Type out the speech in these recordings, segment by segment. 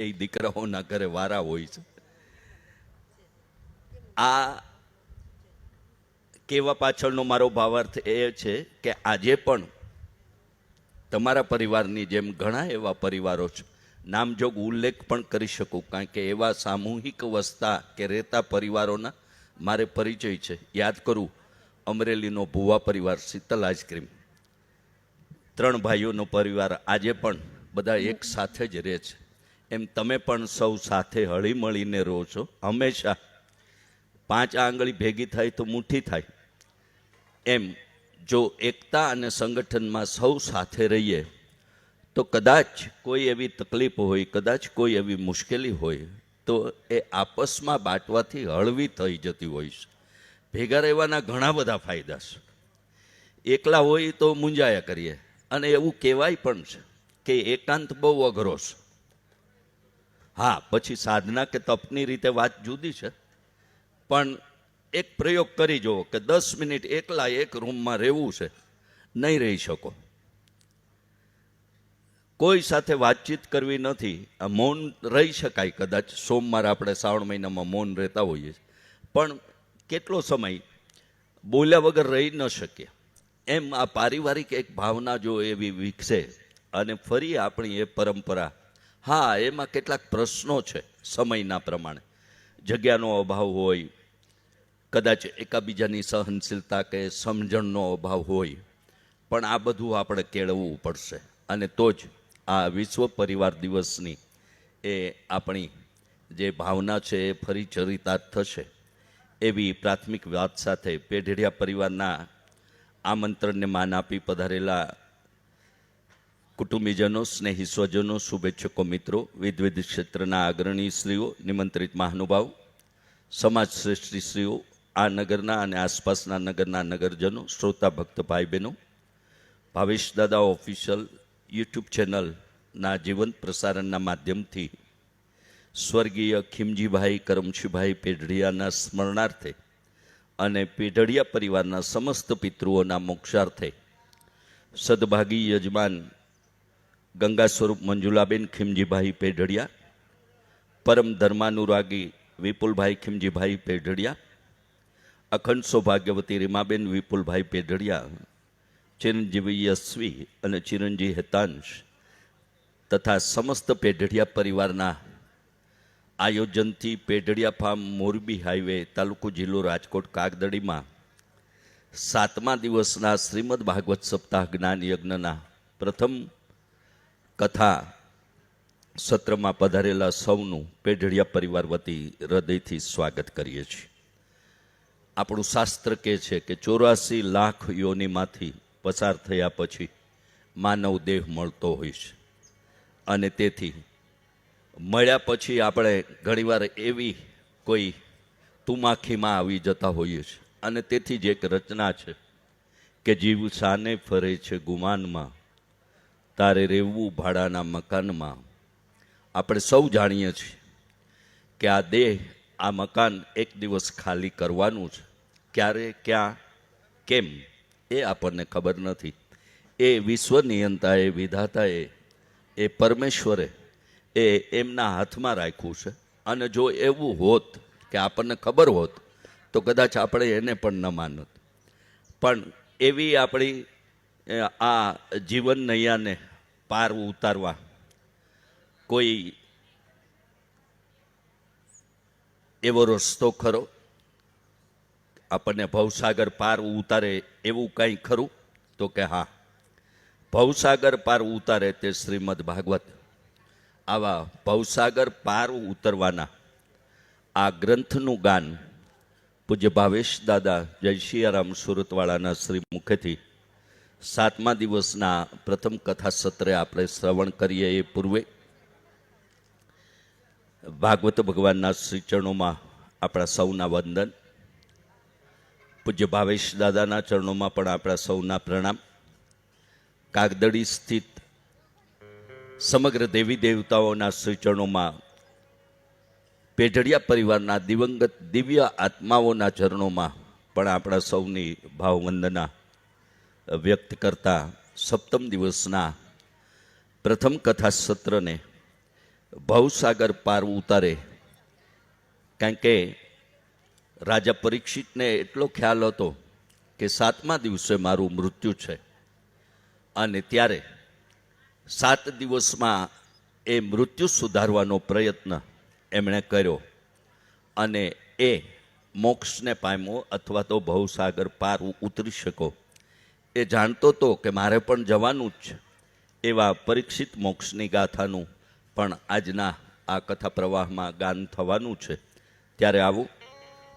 એ દીકરાઓના ઘરે વારા હોય છે. આ કહેવા પાછળનો મારો ભાવાર્થ એ છે કે આજે પણ તમારા પરિવારની જેમ ઘણા એવા પરિવારો છે. નામજોગ ઉલ્લેખ પણ કરી શકું, કારણ કે એવા સામૂહિક વસતા કે રહેતા પરિવારોના મારે પરિચય છે. યાદ કરું, અમરેલીનો ભુવા પરિવાર, શીતલ આઈસ્ક્રીમ. ત્રણ ભાઈઓનો પરિવાર આજે પણ બધા એક સાથે જ રહે છે. એમ તમે પણ સૌ સાથે હળીમળીને રહો છો. હંમેશા પાંચ આંગળી ભેગી થાય તો મુઠ્ઠી થાય. એમ જો એકતા અને સંગઠનમાં સૌ સાથે રહીએ, તો કદાચ કોઈ એવી તકલીફ હોય, કદાચ કોઈ એવી મુશ્કેલી હોય, તો એ આપસમાં બાંટવાથી હળવી થઈ જતી હોય છે. ભેગા રહેવાના ઘણા બધા ફાયદા છે. એકલા હોય તો મૂંઝાયા કરીએ. અને એવું કહેવાય પણ છે કે એકાંત બહુ અઘરો છે. હા, પછી સાધના કે તપની રીતે વાત જુદી છે. પણ એક પ્રયોગ કરી જુઓ કે દસ મિનિટ એકલા એક રૂમમાં રહેવું છે, નહીં રહી શકો. કોઈ સાથે વાતચીત કરવી નથી, આ મૌન રહી શકાય કદાચ. સોમવાર આપણે શ્રાવણ મહિનામાં મૌન રહેતા હોઈએ પણ કેટલો સમય બોલ્યા વગર રહી ન શકીએ. એમ આ પારિવારિક એક ભાવના જો એવી વિકસે અને ફરી આપણી એ પરંપરા હા, એમાં કેટલાક પ્રશ્નો છે સમયના પ્રમાણે. જગ્યાનો અભાવ હોય, કદાચ એકાબીજાની સહનશીલતા કે સમજણનો અભાવ હોય, પણ આ બધું આપણે કેળવવું પડશે. અને તો જ આ વિશ્વ પરિવાર દિવસની એ આપણી જે ભાવના છે એ ફરી ચરિતાર્થ થશે. એવી પ્રાથમિક વાત સાથે પેઢડિયા પરિવારના આમંત્રણને માન આપી પધારેલા કુટુંબીજનો સ્નેહી સ્વજનો શુભેચ્છકો મિત્રો વિવિધ ક્ષેત્રના અગ્રણી શ્રીઓ નિમંત્રિત મહાનુભાવ સમાજ શ્રેષ્ઠીશ્રીઓ આ નગરના અને આસપાસના નગરના નગરજનો, શ્રોતા ભક્ત ભાઈ બહેનો ભાવેશ દાદા ઓફિશિયલ યુટ્યુબ ચેનલના જીવંત પ્રસારણના માધ્યમથી સ્વર્ગીય ખીમજીભાઈ, કરમશીભાઈ પેઢડિયાના સ્મરણાર્થે અને પેઢડિયા પરિવારના સમસ્ત પિતૃઓના મોક્ષાર્થે સદભાગી યજમાન ગંગા સ્વરૂપ મંજુલાબેન ખીમજીભાઈ પેઢડિયા, પરમ ધર્માનુરાગી વિપુલભાઈ ખીમજીભાઈ પેઢડિયા, અખંડ સૌભાગ્યવતી રીમાબેન વિપુલભાઈ પેઢડિયા, ચિરંજીવી યશ્વી અને ચિરંજી હેતાંશ તથા સમસ્ત પેઢડિયા પરિવારના આયોજનથી પેઢડિયા ફાર્મ મોરબી હાઈવે તાલુકો જિલ્લો રાજકોટ કાગદડીમાં સાતમા દિવસના શ્રીમદ ભાગવત સપ્તાહ જ્ઞાન યજ્ઞના પ્રથમ કથા સત્રમાં પધારેલા સૌનું પેઢડિયા પરિવાર વતી હૃદયથી સ્વાગત કરીએ છીએ. આપણું શાસ્ત્ર કહે છે કે ચોરાસી લાખ યોનીમાંથી પસાર થયા પછી માનવ દેહ મળતો હોય છે. અને તેથી મળ્યા પછી આપણે ઘણીવાર એવી કોઈ તુમાખીમાં આવી જતા હોઈએ છીએ. અને તેથી જ એક રચના છે કે જીવ સાને ફરે છે ગુમાનમાં તારે રહેવું ભાડાના મકાનમાં. આપણે સૌ જાણીએ છીએ કે આ દેહ, આ મકાન એક દિવસ ખાલી કરવાનું છે. ક્યારે, ક્યાં, કેમ, એ આપણને ખબર નથી. એ વિશ્વ નિયંતાએ વિધાતાએ, એ પરમેશ્વરે, એ એમના હાથમાં રાખ્યું છે. અને જો એવું હોત કે આપણને ખબર હોત, તો કદાચ આપણે એને પણ ન માનત. પણ એવી આપણી આ જીવન નૈયાને પાર ઉતારવા. કોઈ એવો રસ્તો ખરો? આપણને ભવસાગર પાર ઉતારે એવું કંઈ ખરું? તો કે હા. ભવસાગર પાર ઉતારે તે શ્રીમદ ભાગવત. આવા ભવસાગર પાર ઉતરવાના આ ગ્રંથનું ગાન પૂજ્ય ભાવેશ દાદા જય સિયારામ સુરતવાળાના શ્રી મુખેથી સાતમા દિવસના પ્રથમ કથા સત્રે આપણે શ્રવણ કરીએ એ પૂર્વે. ભાગવત ભગવાનના શ્રીચરણોમાં આપણા સૌના વંદન. પૂજ્ય ભાવેશ દાદાના ચરણોમાં પણ આપણા સૌના પ્રણામ. કાગદડી સ્થિત સમગ્ર દેવી દેવતાઓના શ્રીચરણોમાં પેઢડિયા પરિવારના દિવંગત દિવ્ય આત્માઓના ચરણોમાં પણ આપણા સૌની ભાવવંદના વ્યક્ત કરતા સપ્તમ દિવસના પ્રથમ કથા સત્રને ભવસાગર પાર ઉતારે. કારણ કે રાજા પરીક્ષિતને એટલો ખ્યાલ હતો કે સાતમા દિવસે મારું મૃત્યુ છે. અને ત્યારે સાત દિવસમાં એ મૃત્યુ સુધારવાનો પ્રયત્ન એમણે કર્યો. અને એ મોક્ષને પામ્યો અથવા તો ભવસાગર પાર ઉતરી શકો એ જાણતો હતો કે મારે પણ જવાનું જ છે, એવા પરીક્ષિત મોક્ષની ગાથાનું પણ આજના આ કથા પ્રવાહમાં ગાન થવાનું છે. ત્યારે આવું.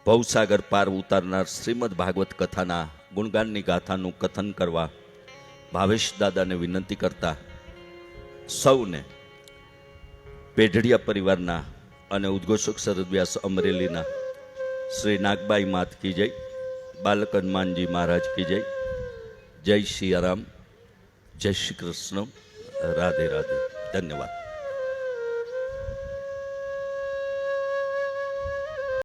ભવસાગર પાર ઉતારનાર શ્રીમદ ભાગવત કથાના ગુણગાનની ગાથાનું કથન કરવા ભાવેશ દાદાને વિનંતી કરતા સૌને પેઢડિયા પરિવારના અને ઉદ્ઘોષક શરદ વ્યાસ અમરેલીના શ્રી નાગબાઈ માત કી જય બાલક હનુમાનજી મહારાજ કી જય. જય સિયારામ જય શ્રી કૃષ્ણ રાધે રાધે ધન્યવાદ